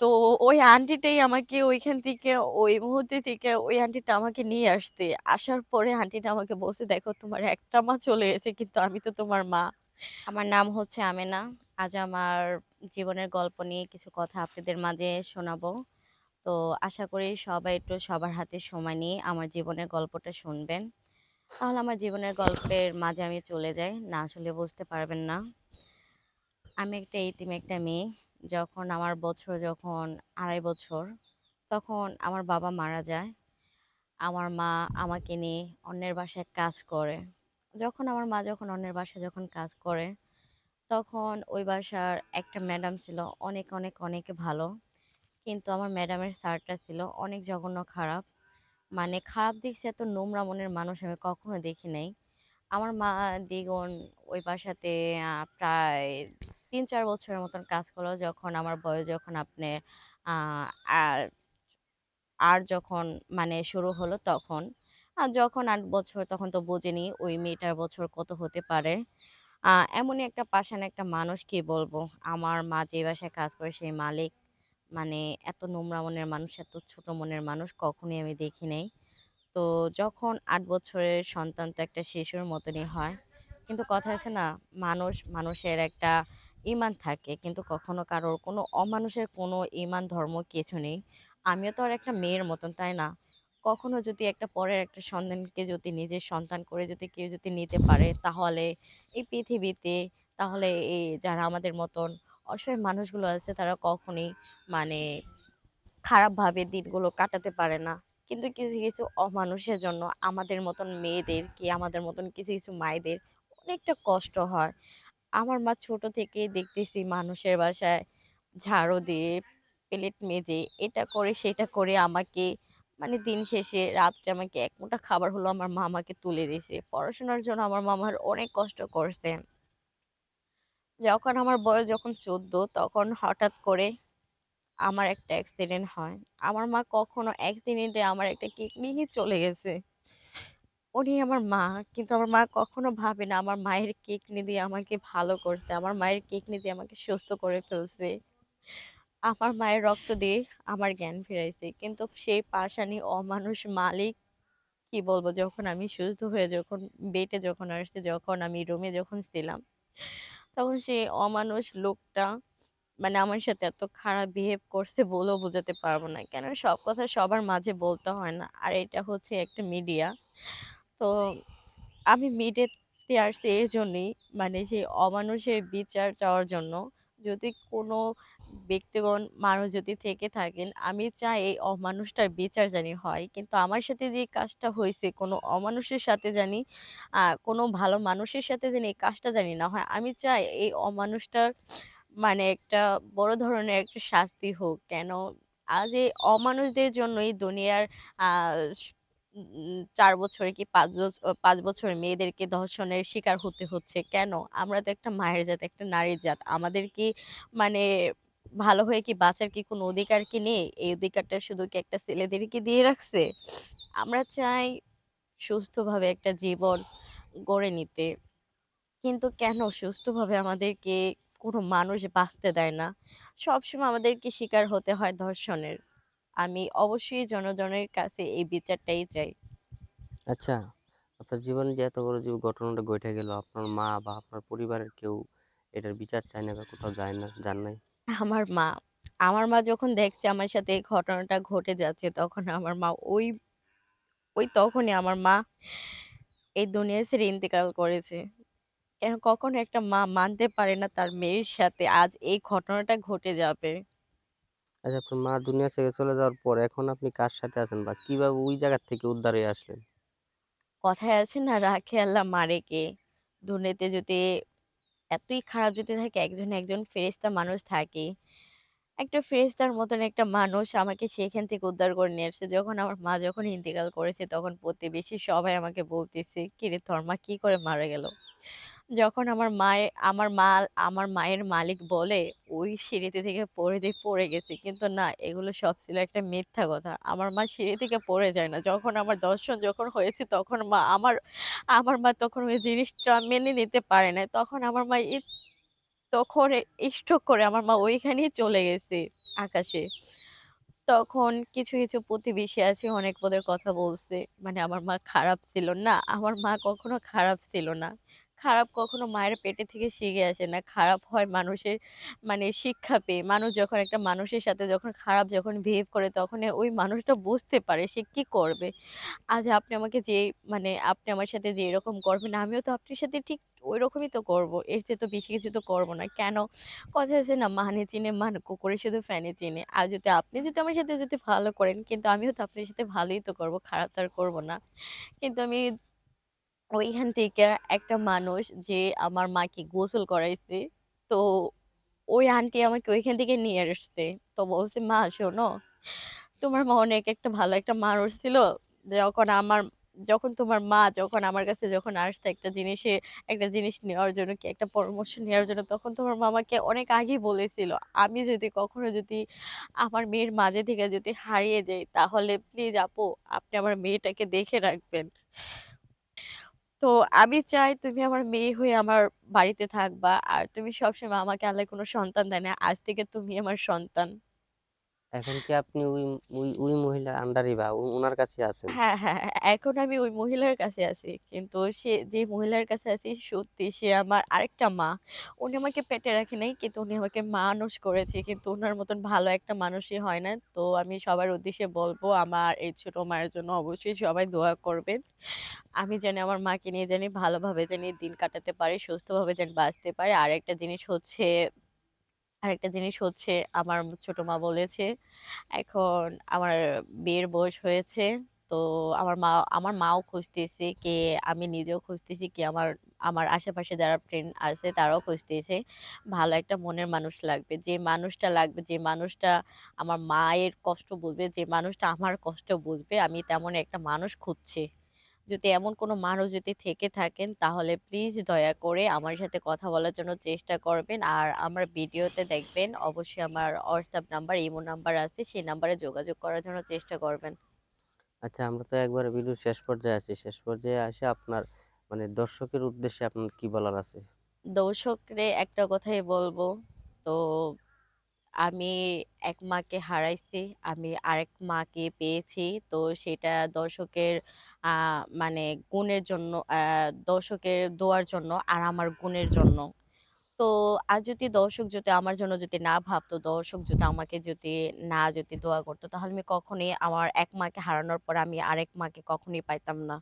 তো ওই আন্টিটাই আমাকে ওইখান থেকে ওই মুহূর্তে থেকে ওই আন্টিটা আমাকে নিয়ে আসতে আসার পরে আন্টিটা আমাকে বলছে, "দেখো তোমার একটা মা চলে গেছে কিন্তু আমি তো তোমার মা।" আমার নাম হচ্ছে আমেনা। আজ আমার জীবনের গল্প নিয়ে কিছু কথা আপনাদের মাঝে শোনাবো। তো আশা করি সবাই একটু সবার হাতে সময় নিয়ে আমার জীবনের গল্পটা শুনবেন। তাহলে আমার জীবনের গল্পের মাঝে আমি চলে যাই। না আসলে বুঝতে পারবেন না। আমি একটা ইতিম একটা মেয়ে। যখন আমার বছর যখন ২.৫ বছর, তখন আমার বাবা মারা যায়। আমার মা আমাকে নিয়ে অন্যের বাসায় কাজ করে। যখন আমার মা যখন অন্যের বাসায় যখন কাজ করে, তখন ওই বাসার একটা ম্যাডাম ছিল অনেক, অনেক, অনেক ভালো। কিন্তু আমার ম্যাডামের স্যারটা ছিল অনেক জঘন্য খারাপ। মানে খারাপ দেখছি এত নোংরা মনের মানুষ আমি কখনো দেখি নাই। আমার মা দ্বিগুণ ওই বাসাতে আ প্রায় ৩-৪ বছরের মতন কাজ করল। যখন আমার বয়স যখন আপনি আর আর যখন মানে শুরু হলো তখন। আর যখন আট বছর তখন তো বুঝিনি ওই মেয়েটার বছর কত হতে পারে। এমনই একটা পাষাণ একটা মানুষ কি বলব? আমার মা যে বাসায় কাজ করে সেই মালিক মানে এত নোংরা মনের মানুষ, এত ছোট মনের মানুষ কখনোই আমি দেখি নাই। তো যখন আট বছরের সন্তান তো একটা শিশুর মতনই হয়। কিন্তু কথা আছে না, মানুষ মানুষের একটা ইমান থাকে। কিন্তু কখনো কারোর কোনো অমানুষের কোনো ইমান ধর্ম কিছু নেই। আমিও তো আর একটা মেয়ের মতন, তাই না? কখনো যদি একটা পরের একটা সন্তানকে যদি নিজের সন্তান করে যদি কেউ যদি নিতে পারে, তাহলে এই পৃথিবীতে তাহলে এই যারা আমাদের মতন অসহায় মানুষগুলো আছে তারা কখনোই মানে খারাপভাবে দিনগুলো কাটাতে পারে না। কিন্তু কিছু, কিছু অমানুষের জন্য আমাদের মতন মেয়েদের কি আমাদের মতন কিছু, কিছু মায়েদের অনেকটা কষ্ট হয়। আমার মা ছোট থেকেই দেখতেছি মানুষের বাসায় ঝাড়ু দিয়ে, প্লেট মেজে, এটা করে সেটা করে আমাকে মানে দিন শেষে রাত্রে আমাকে এক মুঠা খাবার হলেও আমার মা আমাকে তুলে দিয়েছে পড়াশোনার জন্য আমার মামার অনেক কষ্ট করছে। যখন আমার বয়স যখন ১৪ তখন হঠাৎ করে আমার একটা অ্যাক্সিডেন্ট হয়। আমার মা কখনো অ্যাক্সিডেন্টে আমার একটা কিডনিই চলে গেছে। উনি আমার মা। কিন্তু আমার মা কখনো ভাবে না আমার মায়ের কিডনি দিয়ে আমাকে ভালো করছে। আমার মায়ের কিডনি দিয়ে আমাকে সুস্থ করে ফেলছে। আমার মায়ের রক্ত দিয়ে আমার জ্ঞান ফিরাইছে। কিন্তু সেই পাষাণী অমানুষ মালিক কি বলব যখন আমি সুস্থ হয়ে যখন বেটে যখন আসছে যখন আমি রুমে যখন ছিলাম, তখন সেই অমানুষ লোকটা মানে আমার সাথে এত খারাপ বিহেভ করছে বলেও বোঝাতে পারব না। কেন সব কথা সবার মাঝে বলতে হয় না। আর এটা হচ্ছে একটা মিডিয়া। তো আমি মিডিয়াতে আসছি এর জন্যই মানে সেই অমানুষের বিচার চাওয়ার জন্য। যদি কোনো ব্যক্তিগণ মানুষ যদি থেকে থাকেন, আমি চাই এই অমানুষটার বিচার জানি হয়। কিন্তু আমার সাথে যে কাজটা হয়েছে কোনো অমানুষের সাথে জানি কোনো ভালো মানুষের সাথে জানি এই কাজটা জানি না হয়। আমি চাই এই অমানুষটার মানে একটা বড় ধরনের একটা শাস্তি হোক। কেন আজ এই অমানুষদের জন্যই দুনিয়ার ৪ বছরে কি পাঁচ বছ ৫ বছরের মেয়েদেরকে ধর্ষণের শিকার হতে হচ্ছে। কেন? আমরা তো একটা মায়ের জাত, একটা নারীর জাত। আমাদের কি মানে ভালো হয়ে কি বাঁচার কি কোনো অধিকার কি নেই? এই অধিকারটা শুধু কি একটা ছেলেদেরকে দিয়ে রাখছে? আমরা চাই সুস্থভাবে একটা জীবন গড়ে নিতে। কিন্তু কেন সুস্থভাবে আমাদেরকে কোনো মানুষ বাঁচতে দেয় না? সবসময় আমাদেরকে শিকার হতে হয় ধর্ষণের। আমি অবশ্যই জনগণের কাছে এই বিচারটাই চাই। আচ্ছা, আপনার জীবনে যে এত বড় যে ঘটনাটা ঘটে গেল, আপনার মা বা আপনার পরিবারের কেউ এটার বিচার চায় না বা কোথাও যায় না যান নাই? আমার মা, আমার মা যখন দেখছে আমার সাথে এই ঘটনাটা ঘটে যাচ্ছে, তখন আমার মা ওই, ওই তখনই আমার মা এই দুনিয়া ছেড়ে ইন্তেকাল করেছে। কেন কখনো একটা মা মানতে পারে না তার মেয়ের সাথে আজ এই ঘটনাটা ঘটে যাবে। আচ্ছা, আপনার মা দুনিয়া ছেড়ে চলে যাওয়ার পর এখন আপনি কার সাথে আছেন বা কীভাবে ওই জায়গা থেকে উদ্ধার হয়ে আসলেন? কথায় আছে না, "রাখে আল্লাহ মারে কে?" দুনিয়াতে যদি এতই খারাপ যদি থাকে একজন, একজন ফেরেশতা মানুষ থাকে একটা ফেরেশতার মতন একটা মানুষ আমাকে সেখান থেকে উদ্ধার করে নিয়ে আসছে। যখন আমার মা যখন ইন্তেকাল করেছে তখন প্রতিবেশী সবাই আমাকে বলতেছে, "কিরে তোর মা কি করে মারা গেল?" যখন আমার মায়ে আমার মা আমার মায়ের মালিক বলে, "ওই সিঁড়িতে থেকে পড়ে যে পড়ে গেছে।" কিন্তু না, এগুলো সব ছিল একটা মিথ্যা কথা। আমার মা সিঁড়ি থেকে পড়ে যায় না। যখন আমার দর্শন যখন হয়েছে তখন মা আমার আমার মা তখন ওই জিনিসটা মেনে নিতে পারে না তখন আমার মা তখন স্ট্রোক করে আমার মা ওইখানেই চলে গেছে। আকাশে। তখন কিছু, কিছু প্রতিবেশী আছে অনেক পদের কথা বলছে। মানে আমার মা খারাপ ছিল। না, আমার মা কখনো খারাপ ছিল না। খারাপ কখনো মায়ের পেটে থেকে শিখে আসে না। খারাপ হয় মানুষের মানে শিক্ষা পেয়ে। মানুষ যখন একটা মানুষের সাথে যখন খারাপ যখন বিহেভ করে তখন ওই মানুষটা বুঝতে পারে সে কি করবে। আজ আপনি আমাকে যে মানে আপনি আমার সাথে যে এরকম করবেন, আমিও তো আপনার সাথে ঠিক ঐরকমই তো করব এর চেয়ে তো বেশি কিছু তো করব না। কেন? কথা আছে না "মানে চিনে, মান কুকুরে শুধু ফ্যানে চিনে।" আর যদি আপনি যদি আমার সাথে যদি ভালো করেন, কিন্তু আমিও তো আপনার সাথে ভালোই তো করব, খারাপ তো আর করব না। কিন্তু আমি ওইখান থেকে একটা মানুষ যে আমার মাকে গোসল করাইছে। তো ওই আন্টি আমাকে ওইখান থেকে নিয়ে আসছে। তো বলছে, "মা শোনো, তোমার মা অনেক একটা ভালো একটা মানুষ ছিল। যখন আমার যখন তোমার মা যখন আমার কাছে যখন আসতো একটা জিনিসে একটা জিনিস নেওয়ার জন্য কি একটা পরামর্শ নেওয়ার জন্য তখন তোমার মা আমাকে অনেক আগেই বলেছিল, আমি যদি কখনো যদি আমার মেয়ের মাঝে থেকে যদি হারিয়ে যাই তাহলে প্লিজ আপু আপনি আমার মেয়েটাকে দেখে রাখবেন।" তো আমি চাই তুমি আমার মেয়ে হয়ে আমার বাড়িতে থাকবা। আর তুমি সবসময় আমাকে আল্লাহ কোনো সন্তান দেয় না। আজ থেকে তুমি আমার সন্তান। এখন কি আপনি ওই ওই ওই মহিলার বা উ উনার কাছে আছেন? হ্যাঁ, হ্যাঁ, হ্যাঁ। এখন আমি ওই মহিলার কাছে আছি। কিন্তু সে যে মহিলার কাছে আছি সত্যি সে আমার আরেকটা মা। উনি আমাকে পেটে রাখে নাই কিন্তু উনি আমাকে মানুষ করেছে। কিন্তু ওনার মতন ভালো একটা মানুষই হয় না। তো আমি সবার উদ্দেশ্যে বলব আমার এই ছোট মায়ের জন্য অবশ্যই সবাই দোয়া করবেন। আমি জানি আমার মাকে নিয়ে জানি ভালোভাবে জানি দিন কাটাতে পারি, সুস্থভাবে যেন বাঁচতে পারি। আরেকটা জিনিস হচ্ছে আরেকটা জিনিস হচ্ছে আমার ছোট মা বলেছে, এখন আমার বিয়ের বয়স হয়েছে। তো আমার মা আমার মাও খুঁজতেছে কে আমি নিজেও খুঁজতেছি কি আমার আমার আশেপাশে যারা ফ্রেন্ড আছে তারাও খুঁজতেছে। ভালো একটা মনের মানুষ লাগবে। যে মানুষটা লাগবে, যে মানুষটা আমার মায়ের কষ্ট বুঝবে, যে মানুষটা আমার কষ্ট বুঝবে, আমি তেমন একটা মানুষ খুঁজছি। যদি এমন কোনো মানুষ যদি থেকে থাকেন তাহলে প্লিজ দয়া করে আমার সাথে কথা বলার জন্য চেষ্টা করবেন। আর আমার ভিডিওতে দেখবেন অবশ্যই আমার হোয়াটসঅ্যাপ নাম্বার, ইমো নাম্বার আছে। সেই নাম্বারে যোগাযোগ করার জন্য চেষ্টা করবেন। আচ্ছা আমরা তো একবার ভিডিওর শেষ পর্যায়ে আছি। শেষ পর্যায়ে আসে আপনার মানে দর্শকের উদ্দেশ্যে আপনার কি বলার আছে? দর্শকরে একটা কথাই বলব, তো আমি এক মাকে হারাইছি। আমি আরেক মাকে পেয়েছি। তো সেটা দর্শকের মানে গুণের জন্য দর্শকের দোয়ার জন্য আর আমার গুণের জন্য। তো আজ যদি দর্শক যদি আমার জন্য যদি না ভাবতো, দর্শক যদি আমাকে যদি না যদি দোয়া করতো, তাহলে আমি কখনোই আমার এক মাকে হারানোর পর আমি আরেক মাকে কখনোই পাইতাম না।